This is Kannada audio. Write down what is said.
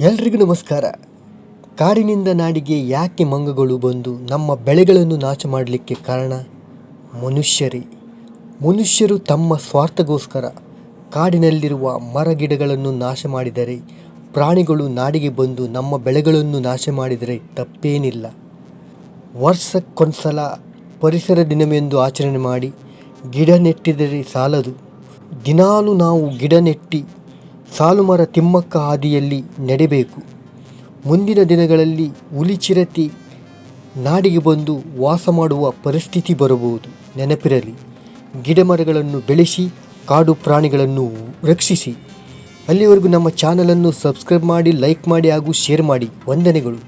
ಎಲ್ರಿಗೂ ನಮಸ್ಕಾರ. ಕಾಡಿನಿಂದ ನಾಡಿಗೆ ಯಾಕೆ ಮಂಗಗಳು ಬಂದು ನಮ್ಮ ಬೆಳೆಗಳನ್ನು ನಾಶ ಮಾಡಲಿಕ್ಕೆ ಕಾರಣ ಮನುಷ್ಯರೇ. ಮನುಷ್ಯರು ತಮ್ಮ ಸ್ವಾರ್ಥಗೋಸ್ಕರ ಕಾಡಿನಲ್ಲಿರುವ ಮರ ಗಿಡಗಳನ್ನು ನಾಶ ಮಾಡಿದರೆ, ಪ್ರಾಣಿಗಳು ನಾಡಿಗೆ ಬಂದು ನಮ್ಮ ಬೆಳೆಗಳನ್ನು ನಾಶ ಮಾಡಿದರೆ ತಪ್ಪೇನಿಲ್ಲ. ವರ್ಷಕ್ಕೊಂದ್ಸಲ ಪರಿಸರ ದಿನವೆಂದು ಆಚರಣೆ ಮಾಡಿ ಗಿಡ ನೆಟ್ಟಿದರೆ ಸಾಲದು. ದಿನಾಲು ನಾವು ಗಿಡ ನೆಟ್ಟಿ ಸಾಲು ಮರ ತಿಮ್ಮಕ್ಕ ಹಾದಿಯಲ್ಲಿ ನಡೆಯಬೇಕು ಮುಂದಿನ ದಿನಗಳಲ್ಲಿ ಹುಲಿ ಚಿರತೆ ನಾಡಿಗೆ ಬಂದು ವಾಸ ಮಾಡುವ ಪರಿಸ್ಥಿತಿ ಬರಬಹುದು. ನೆನಪಿರಲಿ ಗಿಡ ಮರಗಳನ್ನು ಬೆಳೆಸಿ, ಕಾಡು ಪ್ರಾಣಿಗಳನ್ನು ರಕ್ಷಿಸಿ. ಅಲ್ಲಿವರೆಗೂ ನಮ್ಮ ಚಾನಲನ್ನು ಸಬ್ಸ್ಕ್ರೈಬ್ ಮಾಡಿ ಲೈಕ್ ಮಾಡಿ ಹಾಗೂ ಶೇರ್ ಮಾಡಿ. ವಂದನೆಗಳು.